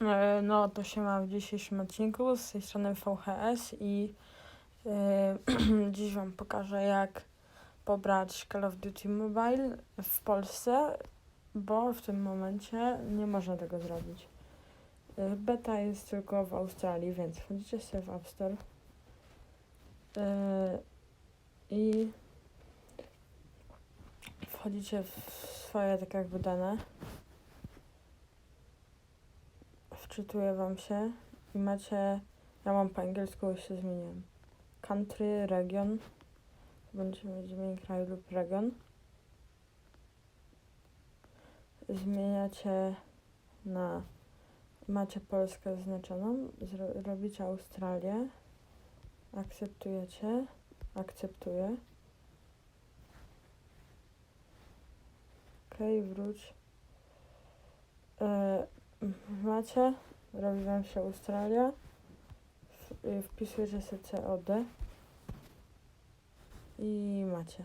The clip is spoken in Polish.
E, No to się ma w dzisiejszym odcinku z tej strony VHS i e, dziś Wam pokażę jak pobrać Call of Duty Mobile w Polsce, bo w tym momencie nie można tego zrobić. E, Beta jest tylko w Australii, więc wchodzicie sobie w App Store i wchodzicie w swoje tak jakby dane. Wczytuje wam się i macie, ja mam po angielsku już się zmieniłem, country, region, będziecie mieć zmień kraj lub region. Zmieniacie na, macie Polskę zaznaczoną, robicie Australię, akceptujecie, akceptuję. Okej, wróć. E, macie, robi wam się Australia, y, wpisujecie sobie COD i macie.